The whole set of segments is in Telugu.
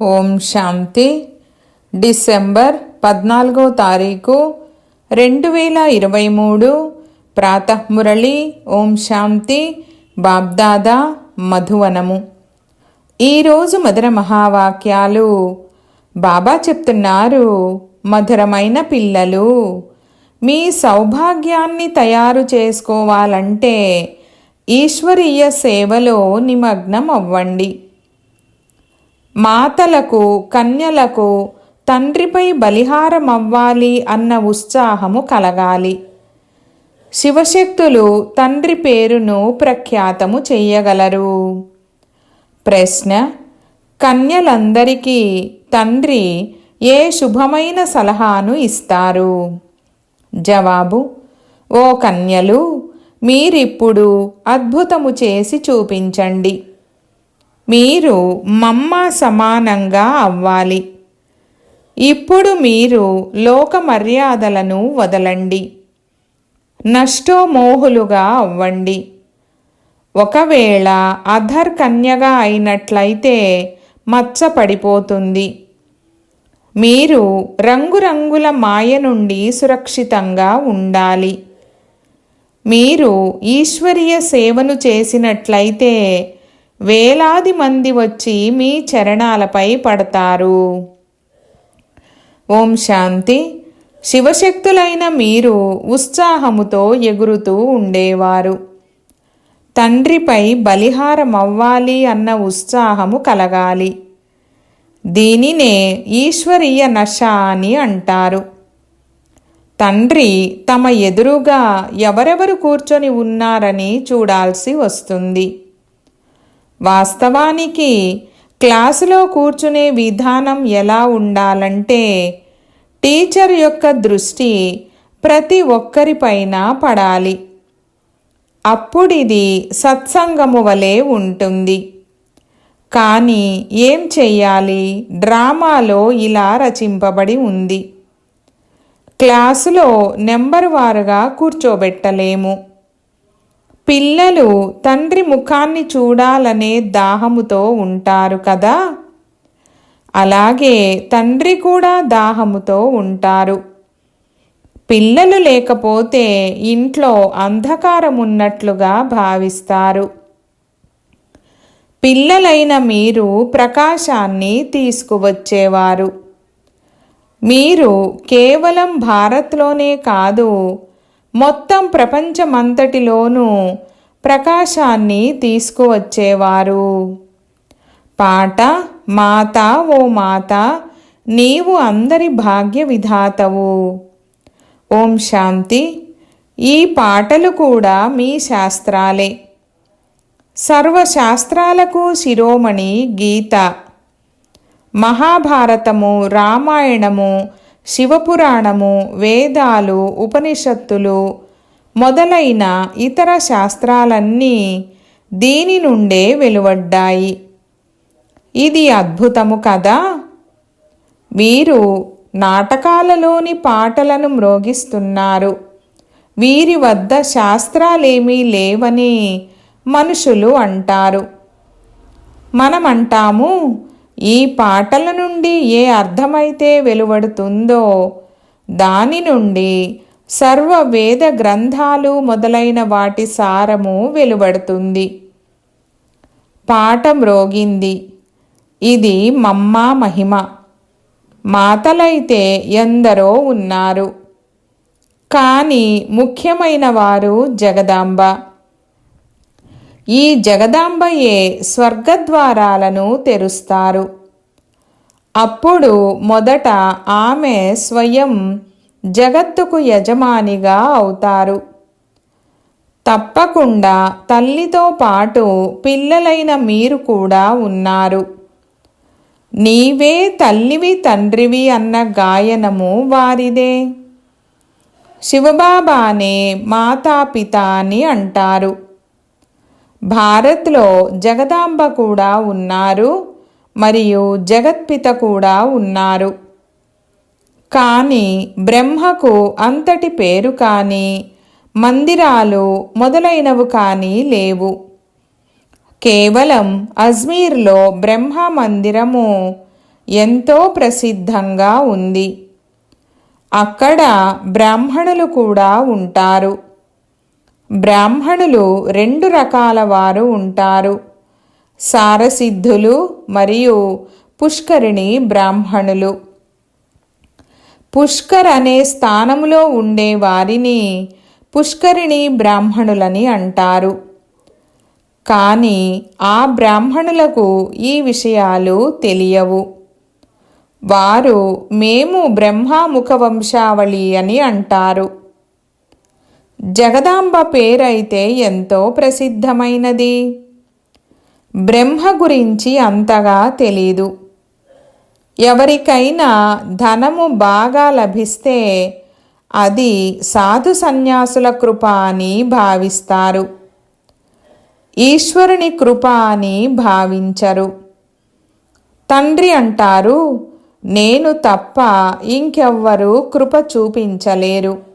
ఓం శాంతి. డిసెంబర్ పద్నాలుగో తారీఖు రెండు వేల ఇరవై మూడు. ప్రాతమురళి ఓం శాంతి బాబ్దాదా మధువనము. ఈరోజు మధుర మహావాక్యాలు. బాబా చెప్తున్నారు మధురమైన పిల్లలు మీ సౌభాగ్యాన్ని తయారు చేసుకోవాలంటే ఈశ్వరీయ సేవలో నిమగ్నం అవ్వండి మాతలకు కన్యలకు తండ్రిపై బలిహారం అవ్వాలి అన్న ఉత్సాహము కలగాలి. శివశక్తులు తండ్రి పేరును ప్రఖ్యాతము చెయ్యగలరు. ప్రశ్న కన్యలందరికీ తండ్రి ఏ శుభమైన సలహాను ఇస్తారు? జవాబు ఓ కన్యలు మీరిప్పుడు అద్భుతము చేసి చూపించండి. మీరు మమ్మ సమానంగా అవ్వాలి. ఇప్పుడు మీరు లోక మర్యాదలను వదలండి నష్టోమోహులుగా అవ్వండి. ఒకవేళ అధర్ కన్యగా అయినట్లయితే మచ్చ పడిపోతుంది మీరు రంగురంగుల మాయ నుండి సురక్షితంగా ఉండాలి. మీరు ఈశ్వరీయ సేవను చేసినట్లయితే వేలాది మంది వచ్చి మీ చరణాలపై పడతారు. ఓం శాంతి. శివశక్తులైన మీరు ఉత్సాహముతో ఎగురుతూ ఉండేవారు. తండ్రిపై బలిహారం అవ్వాలి అన్న ఉత్సాహము కలగాలి. దీనినే ఈశ్వరీయ నశ అని అంటారు. తండ్రి తమ ఎదురుగా ఎవరెవరు కూర్చొని ఉన్నారని చూడాల్సి వస్తుంది. వాస్తవానికి క్లాసులో కూర్చునే విధానం ఎలా ఉండాలంటే టీచర్ యొక్క దృష్టి ప్రతి ఒక్కరిపైన పడాలి. అప్పుడిది సత్సంగము వలె ఉంటుంది. కానీ ఏం చెయ్యాలి? డ్రామాలో ఇలా రచింపబడి ఉంది. క్లాసులో నెంబర్ వారుగా కూర్చోబెట్టలేము. పిల్లలు తండ్రి ముఖాన్ని చూడాలనే దాహముతో ఉంటారు కదా? అలాగే తండ్రి కూడా దాహముతో ఉంటారు. పిల్లలు లేకపోతే ఇంట్లో అంధకారం ఉన్నట్లుగా భావిస్తారు. పిల్లలైన మీరు ప్రకాశాన్ని తీసుకువచ్చేవారు. మీరు కేవలం భారత్లోనే కాదు మొత్తం ప్రపంచమంతటిలోనూ ప్రకాశాన్ని తీసుకువచ్చేవారు. పాట మాత ఓ మాత నీవు అందరి భాగ్య విధాతవు. ఓం శాంతి. ఈ పాటలు కూడా మీ శాస్త్రాలే. సర్వశాస్త్రాలకు శిరోమణి గీత. మహాభారతము రామాయణము శివపురాణము వేదాలు ఉపనిషత్తులు మొదలైన ఇతర శాస్త్రాలన్నీ దీని నుండే వెలువడ్డాయి. ఇది అద్భుతము కదా? వీరు నాటకాలలోని పాటలను మ్రోగిస్తున్నారు. వీరి వద్ద శాస్త్రాలేమీ లేవని మనుషులు అంటారు. మనమంటాము ఈ పాటల నుండి ఏ అర్థమైతే వెలువడుతుందో దాని నుండి సర్వ వేద గ్రంథాలు మొదలైన వాటి సారము వెలువడుతుంది. పాట మ్రోగింది ఇది మమ్మ మహిమ. మాతలైతే ఎందరో ఉన్నారు. కానీ ముఖ్యమైన వారు జగదాంబ. ఈ జగదాంబయే స్వర్గద్వారాలను తెరుస్తారు. అప్పుడు మొదట ఆమె స్వయం జగత్తుకు యజమానిగా అవుతారు. తప్పకుండా తల్లితో పాటు పిల్లలైన మీరు కూడా ఉన్నారు. నీవే తల్లివి తండ్రివి అన్న గాయనము వారిదే. శివబాబానే మాతాపిత అని అంటారు. భారత్లో జగదాంబ కూడా ఉన్నారు మరియు జగత్పిత కూడా ఉన్నారు. కానీ బ్రహ్మకు అంతటి పేరు కానీ మందిరాలు మొదలైనవి కానీ లేవు. కేవలం అజ్మీర్లో బ్రహ్మ మందిరము ఎంతో ప్రసిద్ధంగా ఉంది. అక్కడ బ్రాహ్మణులు కూడా ఉంటారు. బ్రాహ్మణులు రెండు రకాల వారు ఉంటారు. సారసిద్ధులు మరియు పుష్కరిణి బ్రాహ్మణులు. పుష్కర్ అనే స్థానంలో ఉండే వారిని పుష్కరిణి బ్రాహ్మణులని అంటారు. కానీ ఆ బ్రాహ్మణులకు ఈ విషయాలు తెలియవు. వారు మేము బ్రహ్మాముఖ వంశావళి అని అంటారు. జగదాంబ పేరైతే ఎంతో ప్రసిద్ధమైనది. బ్రహ్మ గురించి అంతగా తెలీదు. ఎవరికైనా ధనము బాగా లభిస్తే అది సాధు సన్యాసుల కృప అని భావిస్తారు. ఈశ్వరుని కృప అని భావించరు. తండ్రి అంటారు నేను తప్ప ఇంకెవ్వరూ కృప చూపించలేరు.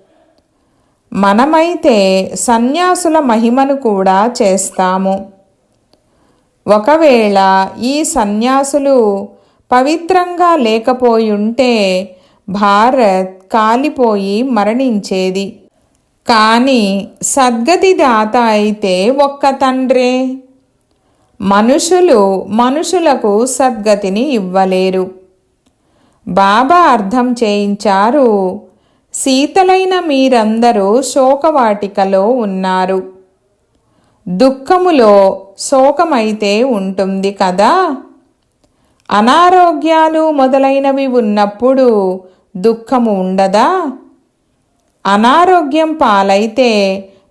మనమైతే సన్యాసుల మహిమను కూడా చేస్తాము. ఒకవేళ ఈ సన్యాసులు పవిత్రంగా లేకపోయుంటే భారత్ కాలిపోయి మరణించేది. కానీ సద్గతి దాత అయితే ఒక్క తండ్రే. మనుషులు మనుషులకు సద్గతిని ఇవ్వలేరు. బాబా అర్థం చేయించారు శీతలైన మీరందరూ శోకవాటికలో ఉన్నారు. దుఃఖములో శోకమైతే ఉంటుంది కదా? అనారోగ్యాలు మొదలైనవి ఉన్నప్పుడు దుఃఖము ఉండదా? అనారోగ్యం పాలైతే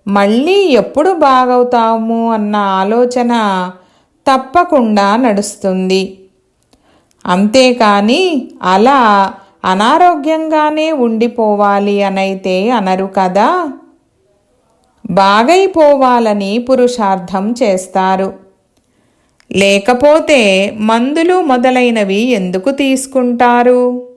మళ్ళీ ఎప్పుడు బాగవుతాము అన్న ఆలోచన తప్పకుండా నడుస్తుంది. అంతేకాని అలా అనారోగ్యంగానే ఉండిపోవాలి అనైతే అనరు కదా? బాగైపోవాలని పురుషార్థం చేస్తారు. లేకపోతే మందులు మొదలైనవి ఎందుకు తీసుకుంటారు?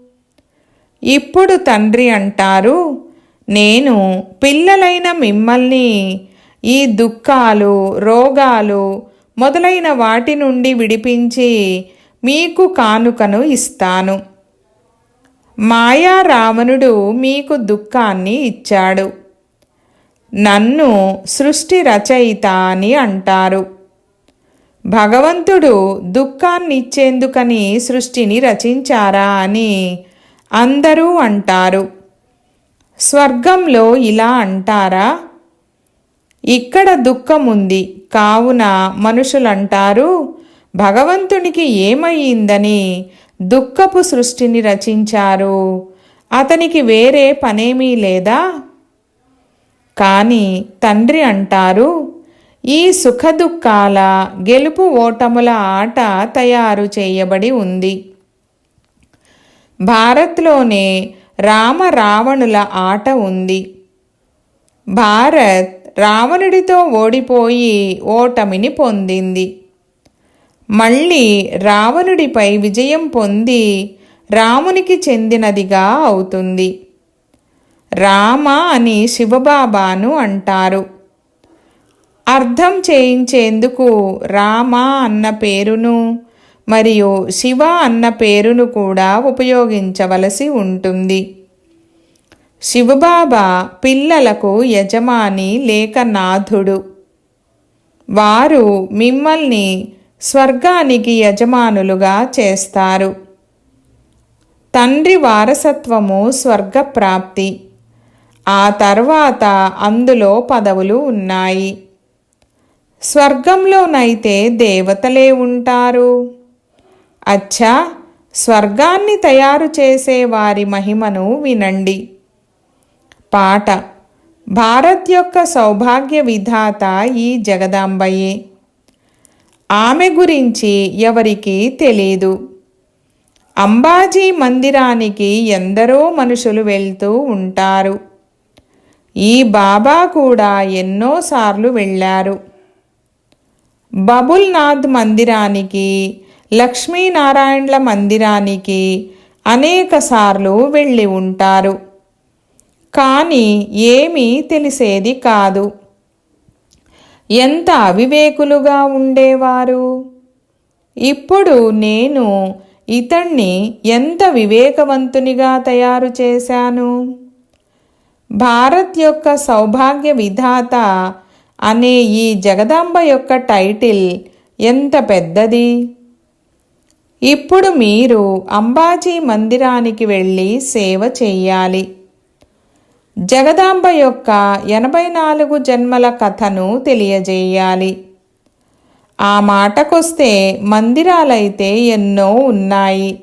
ఇప్పుడు తండ్రి అంటారు నేను పిల్లలైన మిమ్మల్ని ఈ దుఃఖాలు రోగాలు మొదలైన వాటి నుండి విడిపించి మీకు కానుకను ఇస్తాను. మాయా రావణుడు మీకు దుఃఖాన్ని ఇచ్చాడు. నన్ను సృష్టి రచయిత అని అంటారు. భగవంతుడు దుఃఖాన్ని ఇచ్చేందుకని సృష్టిని రచించారా అని అందరూ అంటారు. స్వర్గంలో ఇలా అంటారా? ఇక్కడ దుఃఖం ఉంది కావున మనుషులంటారు భగవంతునికి ఏమయ్యిందని దుఃఖపు సృష్టిని రచించారు. అతనికి వేరే పనేమీ లేదా? కానీ తండ్రి అంటారు ఈ సుఖదుఖాల గెలుపు ఓటముల ఆట తయారు చేయబడి ఉంది. భారత్లోనే రామ రావణుల ఆట ఉంది. భారత్ రావణుడితో ఓడిపోయి ఓటమిని పొందింది. మళ్ళీ రావణుడిపై విజయం పొంది రామునికి చెందినదిగా అవుతుంది. రామ అని శివబాబాను అంటారు. అర్థం చేయించేందుకు రామ అన్న పేరును మరియు శివ అన్న పేరును కూడా ఉపయోగించవలసి ఉంటుంది. శివబాబా పిల్లలకు యజమాని లేక నాథుడు. వారు మిమ్మల్ని స్వర్గానికి యజమానులుగా చేస్తారు. తండ్రి వారసత్వము స్వర్గప్రాప్తి. ఆ తర్వాత అందులో పదవులు ఉన్నాయి. స్వర్గంలోనైతే దేవతలే ఉంటారు. అచ్చా స్వర్గాన్ని తయారు చేసే వారి మహిమను వినండి. పాట భారత్ యొక్క సౌభాగ్య విధాత ఈ జగదాంబయే ఆమె గురించి ఎవరికీ తెలీదు. అంబాజీ మందిరానికి ఎందరో మనుషులు వెళ్తూ ఉంటారు. ఈ బాబా కూడా ఎన్నోసార్లు వెళ్ళారు. బబుల్నాథ్ మందిరానికి లక్ష్మీనారాయణల మందిరానికి అనేక సార్లు వెళ్ళి ఉంటారు. కానీ ఏమీ తెలిసేది కాదు. ఎంత అవివేకులుగా ఉండేవారు? ఇప్పుడు నేను ఇతణ్ణి ఎంత వివేకవంతునిగా తయారు చేశాను? భారత్ యొక్క సౌభాగ్య విధాత అనే ఈ జగదాంబ యొక్క టైటిల్ ఎంత పెద్దది? ఇప్పుడు మీరు అంబాజీ మందిరానికి వెళ్ళి సేవ చెయ్యాలి. జగదాంబ యొక్క ఎనభై నాలుగు జన్మల కథను తెలియజేయాలి. ఆ మాటకొస్తే మందిరాలైతే ఎన్నో ఉన్నాయి.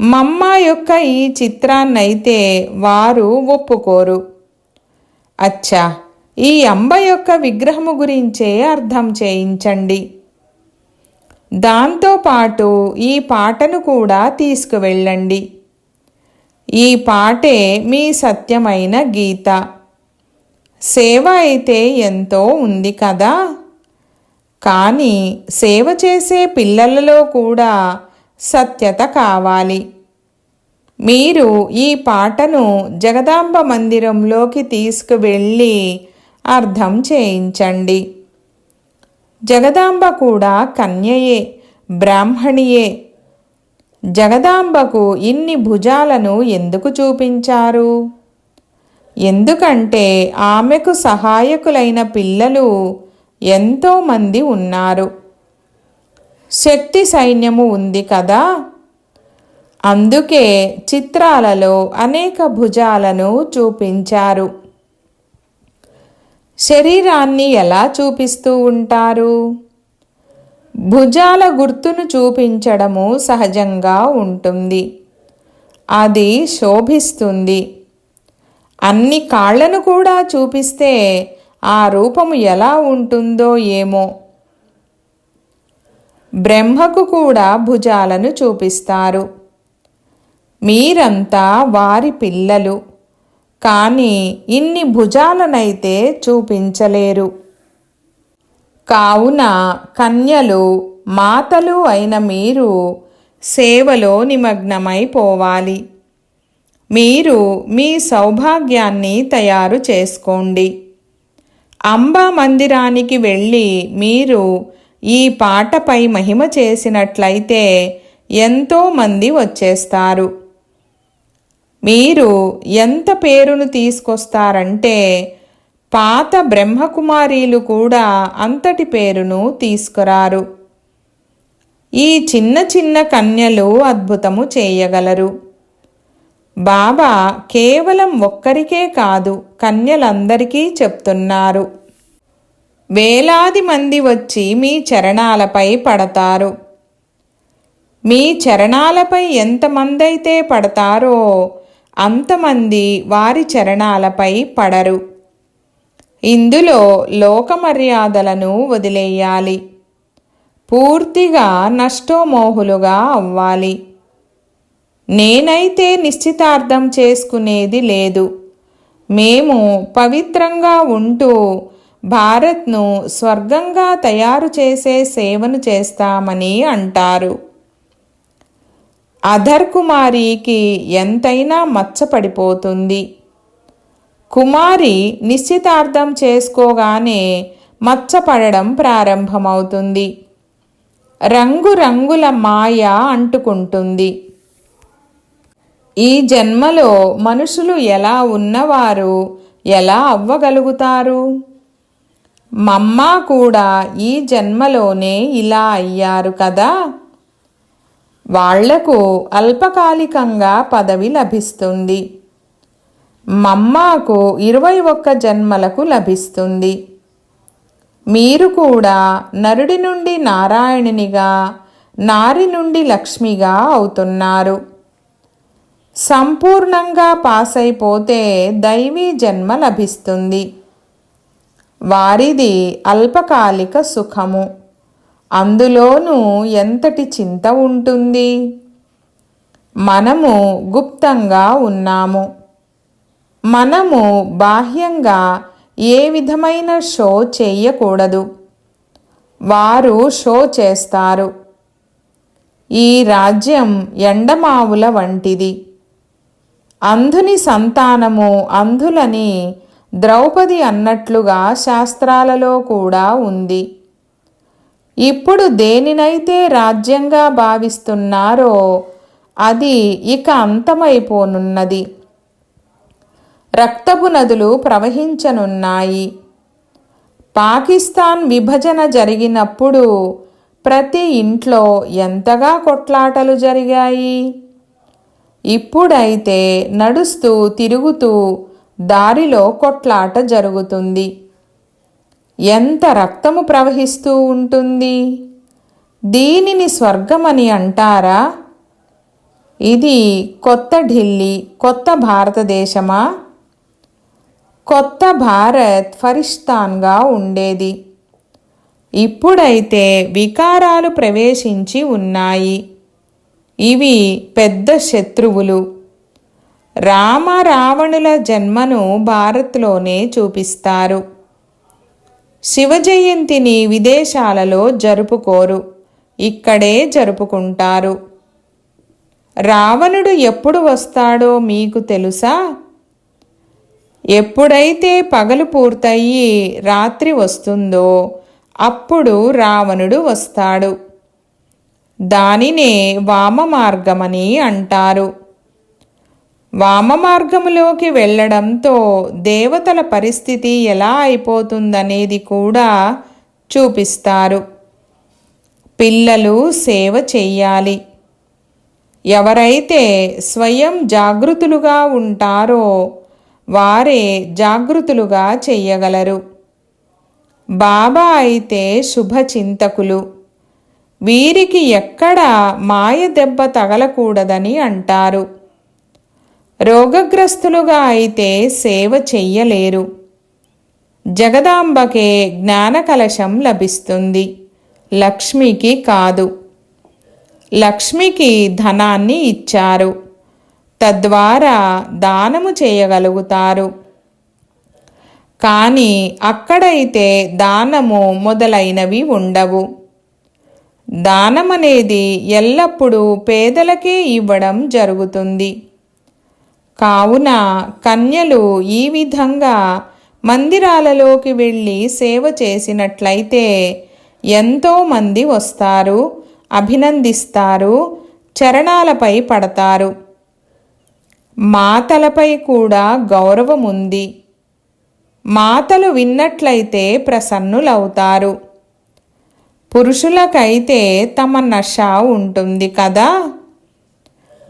మమ్మ యొక్క ఈ చిత్రాన్నైతే వారు ఒప్పుకోరు. అచ్చా ఈ అంబ యొక్క విగ్రహము గురించే అర్థం చేయించండి. దాంతోపాటు ఈ పాటను కూడా తీసుకువెళ్ళండి. ఈ పాటే మీ సత్యమైన గీత. సేవ అయితే ఎంతో ఉంది కదా. కానీ సేవ చేసే పిల్లలలో కూడా సత్యత కావాలి. మీరు ఈ పాటను జగదాంబ మందిరంలోకి తీసుకువెళ్ళి అర్థం చేయించండి. జగదాంబ కూడా కన్యయే బ్రాహ్మణియే. జగదాంబకు ఇన్ని భుజాలను ఎందుకు చూపించారు? ఎందుకంటే ఆమెకు సహాయకులైన పిల్లలు ఎంతోమంది ఉన్నారు. శక్తి సైన్యము ఉంది కదా? అందుకే చిత్రాలలో అనేక భుజాలను చూపించారు. శరీరాన్ని ఎలా చూపిస్తూ ఉంటారు? భుజాల గుర్తును చూపించడము సహజంగా ఉంటుంది. అది శోభిస్తుంది. అన్ని కాళ్ళను కూడా చూపిస్తే ఆ రూపము ఎలా ఉంటుందో ఏమో. బ్రహ్మకు కూడా భుజాలను చూపిస్తారు. మీరంతా వారి పిల్లలు. కానీ ఇన్ని భుజాలనైతే చూపించలేరు. కావున కన్యలు మాతలు అయిన మీరు సేవలో నిమగ్నమైపోవాలి మీరు మీ సౌభాగ్యాన్ని తయారు చేసుకోండి. అంబా మందిరానికి వెళ్ళి మీరు ఈ పాటపై మహిమ చేసినట్లయితే ఎంతోమంది వచ్చేస్తారు. మీరు ఎంత పేరును తీసుకొస్తారంటే పాత బ్రహ్మకుమారీలు కూడా అంతటి పేరును తీసుకురారు. ఈ చిన్న చిన్న కన్యలు అద్భుతము చేయగలరు. బాబా కేవలం ఒక్కరికే కాదు కన్యలందరికీ చెప్తున్నారు. వేలాది మంది వచ్చి మీ చరణాలపై పడతారు. మీ చరణాలపై ఎంతమందైతే పడతారో అంతమంది వారి చరణాలపై పడరు. ఇందులో లోకమర్యాదలను వదిలేయాలి. పూర్తిగా నష్టోమోహులుగా అవ్వాలి. నేనైతే నిశ్చితార్థం చేసుకునేది లేదు. మేము పవిత్రంగా ఉంటూ భారత్ను స్వర్గంగా తయారు చేసే సేవను చేస్తామని అంటారు. అధర్ కుమారికి ఎంతైనా మచ్చపడిపోతుంది. కుమారి నిశ్చితార్థం చేసుకోగానే మచ్చపడడం ప్రారంభమవుతుంది. రంగురంగుల మాయ అంటుకుంటుంది. ఈ జన్మలో మనుషులు ఎలా ఉన్నవారు ఎలా అవ్వగలుగుతారు? మమ్మ కూడా ఈ జన్మలోనే ఇలా అయ్యారు కదా? వాళ్ళకు అల్పకాలికంగా పదవి లభిస్తుంది. మమ్మాకు ఇరవై ఒక్క జన్మలకు లభిస్తుంది. మీరు కూడా నరుడి నుండి నారాయణునిగా నారి నుండి లక్ష్మిగా అవుతున్నారు. సంపూర్ణంగా పాస్ అయిపోతే దైవీ జన్మ లభిస్తుంది. వారిది అల్పకాలిక సుఖము. అందులోనూ ఎంతటి చింత ఉంటుంది? మనము గుప్తంగా ఉన్నాము. మనము బాహ్యంగా ఏ విధమైన షో చేయకూడదు. వారు షో చేస్తారు. ఈ రాజ్యం ఎండమావుల వంటిది. అంధుని సంతానము అంధులని ద్రౌపది అన్నట్లుగా శాస్త్రాలలో కూడా ఉంది. ఇప్పుడు దేనినైతే రాజ్యంగా భావిస్తున్నారో అది ఇక అంతమైపోనున్నది. రక్తపు నదులు ప్రవహించనున్నాయి. పాకిస్తాన్ విభజన జరిగినప్పుడు ప్రతి ఇంట్లో ఎంతగా కొట్లాటలు జరిగాయి? ఇప్పుడైతే నడుస్తూ తిరుగుతూ దారిలో కొట్లాట జరుగుతుంది. ఎంత రక్తము ప్రవహిస్తూ ఉంటుంది? దీనిని స్వర్గమని అంటారా? ఇది కొత్త ఢిల్లీ కొత్త భారతదేశమా? కొత్త భారత్ ఫరిస్తాన్గా ఉండేది. ఇప్పుడైతే వికారాలు ప్రవేశించి ఉన్నాయి. ఇవి పెద్ద శత్రువులు. రామ రావణుల జన్మను భారత్లోనే చూపిస్తారు. శివ జయంతిని విదేశాలలో జరుపుకోరు. ఇక్కడే జరుపుకుంటారు. రావణుడు ఎప్పుడు వస్తాడో మీకు తెలుసా? ఎప్పుడైతే పగలు పూర్తయి రాత్రి వస్తుందో అప్పుడు రావణుడు వస్తాడు. దానినే వామ మార్గమని అంటారు. వామ మార్గములోకి వెళ్ళడంతో దేవతల పరిస్థితి ఎలా అయిపోతుందనేది కూడా చూపిస్తారు. పిల్లలు సేవ చెయ్యాలి. ఎవరైతే స్వయం జాగృతులుగా ఉంటారో వారే జాగృతులుగా చెయ్యగలరు. బాబా అయితే శుభచింతకులు. వీరికి ఎక్కడ మాయ దెబ్బ తగలకూడదని అంటారు. రోగగ్రస్తులుగా అయితే సేవ చెయ్యలేరు. జగదాంబకే జ్ఞానకలశం లభిస్తుంది. లక్ష్మికి కాదు. లక్ష్మికి ధనాన్ని ఇచ్చారు. తద్వారా దానము చేయగలుగుతారు. కానీ అక్కడైతే దానము మొదలైనవి ఉండవు. దానమనేది ఎల్లప్పుడూ పేదలకే ఇవ్వడం జరుగుతుంది. కావున కన్యలు ఈ విధంగా మందిరాలలోకి వెళ్ళి సేవ చేసినట్లయితే ఎంతోమంది వస్తారు అభినందిస్తారు చరణాలపై పడతారు. మాతలపై కూడా గౌరవం ఉంది మాతలు విన్నట్లయితే ప్రసన్నులవుతారు. పురుషులకైతే తమ నష ఉంటుంది కదా?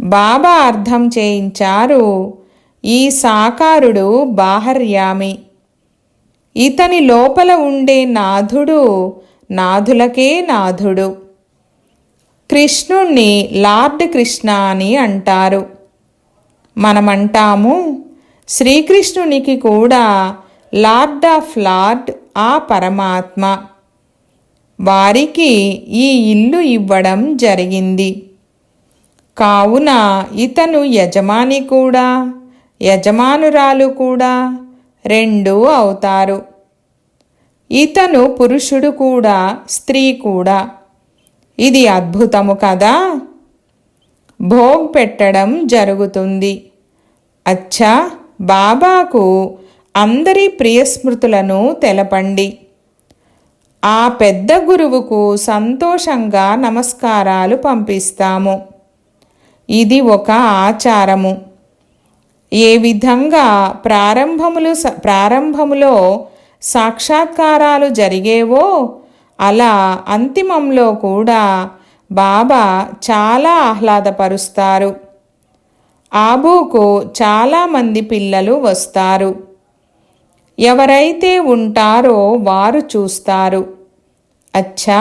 బాబా అర్థం చేయించారు. ఈ సాకారుడు బాహర్యామి. ఇతని లోపల ఉండే నాథుడు నాథులకే నాథుడు. కృష్ణుణ్ణి లార్డ్ కృష్ణ అని అంటారు. మనమంటాము శ్రీకృష్ణునికి కూడా లార్డ్ ఆఫ్ లార్డ్ ఆ పరమాత్మ. వారికి ఈ ఇల్లు ఇవ్వడం జరిగింది. కావున ఇతను యజమాని కూడా యజమానురాలు కూడా రెండూ అవుతారు. ఇతను పురుషుడు కూడా స్త్రీ కూడా. ఇది అద్భుతము కదా! భోగ్ పెట్టడం జరుగుతుంది. అచ్చా బాబాకు అందరి ప్రియస్మృతులను తెలపండి. ఆ పెద్ద గురువుకు సంతోషంగా నమస్కారాలు పంపిస్తాము. ఇది ఒక ఆచారము. ఏ విధంగా ప్రారంభములు స- ప్రారంభములో సాక్షాత్కారాలు జరిగేవో అలా అంతిమంలో కూడా బాబా చాలా ఆహ్లాదపరుస్తారు ఆబూకు చాలామంది పిల్లలు వస్తారు ఎవరైతే ఉంటారో వారు చూస్తారు अच्छा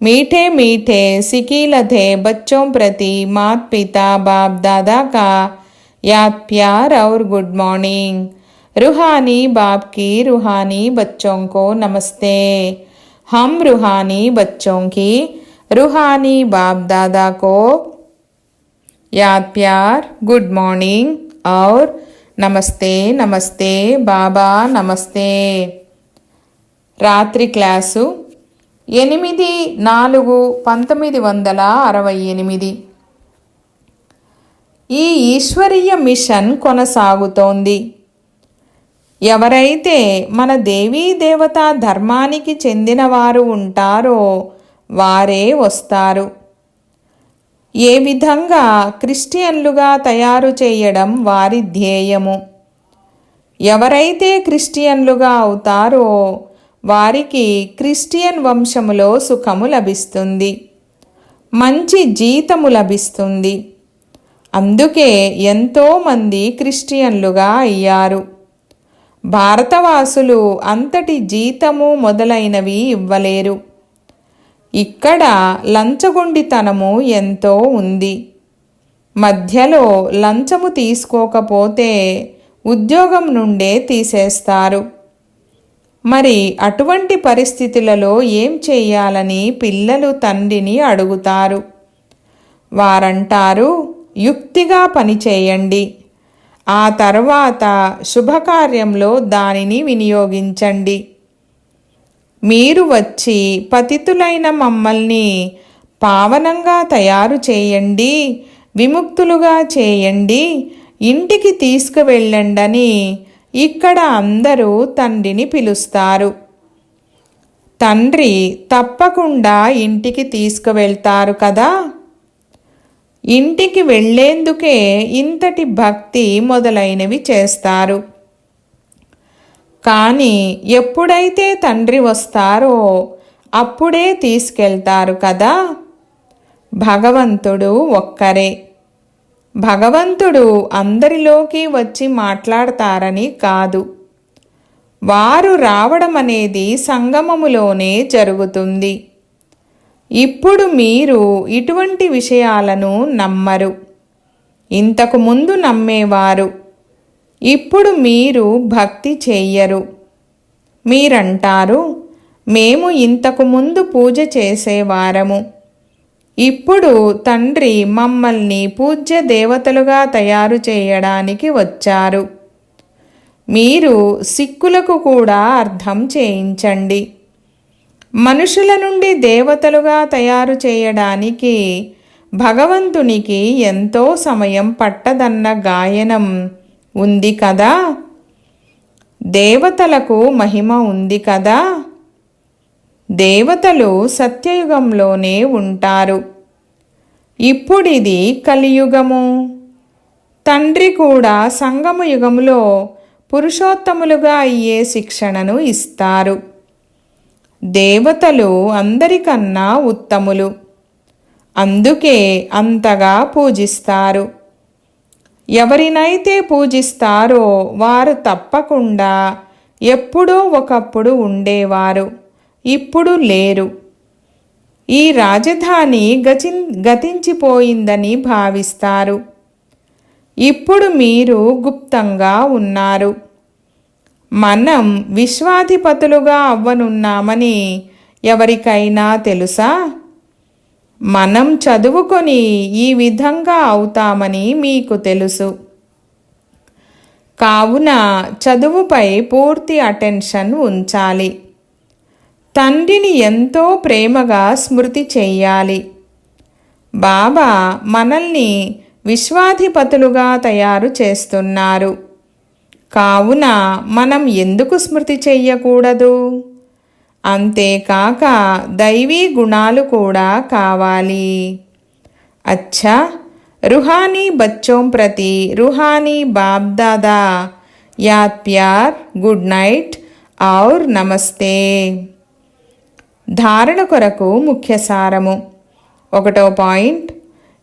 मीठे मीठे सिकीलधे बच्चों प्रति मात पिता बाप दादा का याद प्यार और गुड मॉर्निंग रूहानी बाप की रूहानी बच्चों को नमस्ते हम रूहानी बच्चों की रूहानी बाप दादा को याद प्यार गुड मॉर्निंग और नमस्ते नमस्ते बाबा नमस्ते రాత్రి క్లాసు ఎనిమిది నాలుగు పంతొమ్మిది వందల అరవై ఎనిమిది ఈ ఈశ్వరీయ మిషన్ కొనసాగుతోంది ఎవరైతే మన దేవీ దేవతా ధర్మానికి చెందినవారు ఉంటారో వారే వస్తారు. ఏ విధంగా క్రిస్టియన్లుగా తయారు చేయడం వారి ధ్యేయము? ఎవరైతే క్రిస్టియన్లుగా అవుతారో వారికి క్రిస్టియన్ వంశములో సుఖము లభిస్తుంది. మంచి జీతము లభిస్తుంది. అందుకే ఎంతోమంది క్రిస్టియన్లుగా అయ్యారు. భారతవాసులు అంతటి జీతము మొదలైనవి ఇవ్వలేరు. ఇక్కడ లంచగొండితనము ఎంతో ఉంది. మధ్యలో లంచము తీసుకోకపోతే ఉద్యోగం నుండే తీసేస్తారు. మరి అటువంటి పరిస్థితులలో ఏం చేయాలని పిల్లలు తండ్రిని అడుగుతారు. వారంటారు యుక్తిగా పనిచేయండి ఆ తర్వాత శుభకార్యంలో దానిని వినియోగించండి. మీరు వచ్చి పతితులైన మమ్మల్ని పావనంగా తయారు చేయండి విముక్తులుగా చేయండి ఇంటికి తీసుకువెళ్ళండని ఇక్కడ అందరూ తండ్రిని పిలుస్తారు. తండ్రి తప్పకుండా ఇంటికి తీసుకువెళ్తారు కదా? ఇంటికి వెళ్ళేందుకే ఇంతటి భక్తి మొదలైనవి చేస్తారు. కానీ ఎప్పుడైతే తండ్రి వస్తారో అప్పుడే తీసుకెళ్తారు కదా? భగవంతుడు ఒక్కరే. భగవంతుడు అందరిలోకి వచ్చి మాట్లాడతారని కాదు. వారు రావడం అనేది సంగమములోనే జరుగుతుంది. ఇప్పుడు మీరు ఇటువంటి విషయాలను నమ్మరు. ఇంతకు ముందు నమ్మేవారు. ఇప్పుడు మీరు భక్తి చెయ్యరు మీరంటారు మేము ఇంతకు ముందు పూజ చేసేవారము ఇప్పుడు తండ్రి మమ్మల్ని పూజ్య దేవతలుగా తయారు చేయడానికి వచ్చారు. మీరు సిక్కులకు కూడా అర్థం చేయించండి. మనుషుల నుండి దేవతలుగా తయారు చేయడానికి భగవంతునికి ఎంతో సమయం పట్టదన్న గాయనం ఉంది కదా? దేవతలకు మహిమ ఉంది కదా? దేవతలు సత్యయుగంలోనే ఉంటారు. ఇప్పుడిది కలియుగము. తండ్రి కూడా సంగమ యుగములో పురుషోత్తములుగా అయ్యే శిక్షణను ఇస్తారు. దేవతలు అందరికన్నా ఉత్తములు. అందుకే అంతగా పూజిస్తారు. ఎవరినైతే పూజిస్తారో వారు తప్పకుండా ఎప్పుడో ఒకప్పుడు ఉండేవారు ఇప్పుడు లేరు. ఈ రాజధాని గచి గతించిపోయిందని భావిస్తారు. ఇప్పుడు మీరు గుప్తంగా ఉన్నారు. మనం విశ్వాధిపతులుగా అవ్వనున్నామని ఎవరికైనా తెలుసా? మనం చదువుకొని ఈ విధంగా అవుతామని మీకు తెలుసు. కావున చదువుపై పూర్తి అటెన్షన్ ఉంచాలి. తండ్రిని ఎంతో ప్రేమగా స్మృతి చేయాలి. బాబా మనల్ని విశ్వాధిపతులుగా తయారు చేస్తున్నారు. కావున మనం ఎందుకు స్మృతి చెయ్యకూడదు అంతేకాక దైవీ గుణాలు కూడా కావాలి. అచ్చా! రుహానీ బచ్చోం ప్రతి రుహానీ బాబ్దాదా. యాద్ ప్యార్ గుడ్ నైట్ ఔర్ నమస్తే. ధారణ కొరకు ముఖ్య సారము. ఒకటో పాయింట్.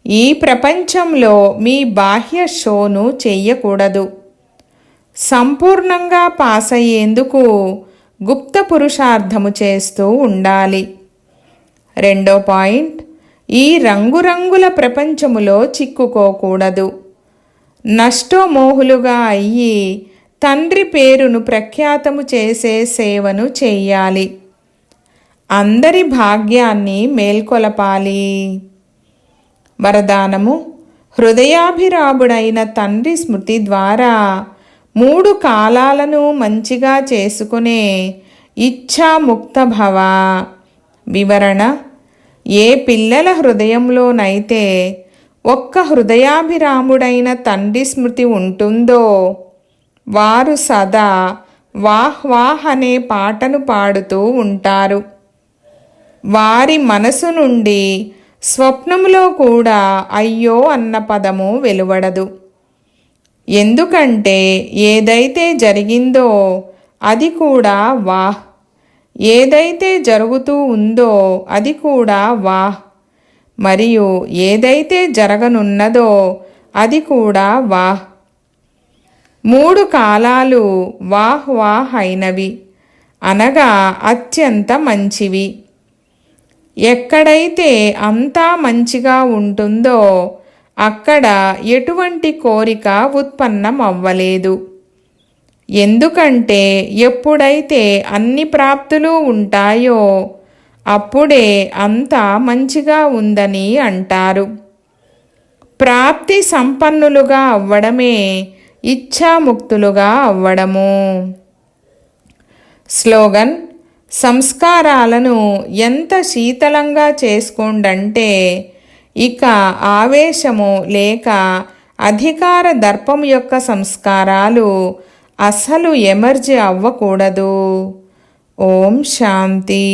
ఈ ప్రపంచంలో మీ బాహ్య షోను చెయ్యకూడదు. సంపూర్ణంగా పాస్ అయ్యేందుకు గుప్త పురుషార్థము చేస్తూ ఉండాలి. రెండో పాయింట్ ఈ రంగురంగుల ప్రపంచములో చిక్కుకోకూడదు. నష్టోమోహులుగా అయ్యి తండ్రి పేరును ప్రఖ్యాతము చేసే సేవను చెయ్యాలి. అందరి భాగ్యాన్ని మేల్కొలపాలి. వరదానము హృదయాభిరాముడైన తండ్రి స్మృతి ద్వారా మూడు కాలాలను మంచిగా చేసుకునే ఇచ్ఛాముక్త భవ వివరణ ఏ పిల్లల హృదయంలోనైతే ఒక్క హృదయాభిరాముడైన తండ్రి స్మృతి ఉంటుందో వారు సదా వాహ్ వాహ్ అనే పాటను పాడుతూ ఉంటారు. వారి మనసు నుండి స్వప్నములో కూడా అయ్యో అన్న పదము వెలువడదు. ఎందుకంటే ఏదైతే జరిగిందో అది కూడా వాహ్. ఏదైతే జరుగుతూ ఉందో అది కూడా వాహ్. మరియు ఏదైతే జరగనున్నదో అది కూడా వాహ్. మూడు కాలాలు వాహ్ వాహ్ అయినవి. అనగా అత్యంత మంచివి. ఎక్కడైతే అంతా మంచిగా ఉంటుందో అక్కడ ఎటువంటి కోరిక ఉత్పన్నం అవ్వలేదు ఎందుకంటే ఎప్పుడైతే అన్ని ప్రాప్తులు ఉంటాయో అప్పుడే అంతా మంచిగా ఉందని అంటారు. ప్రాప్తి సంపన్నులుగా అవ్వడమే ఇచ్ఛాముక్తులుగా అవ్వడము. స్లోగన్ సంస్కారాలను ఎంత శీతలంగా చేసుకోండంటే ఇక ఆవేశము లేక అధికార దర్పం యొక్క సంస్కారాలు అసలు ఎమర్జీ అవ్వకూడదు. ఓం శాంతి.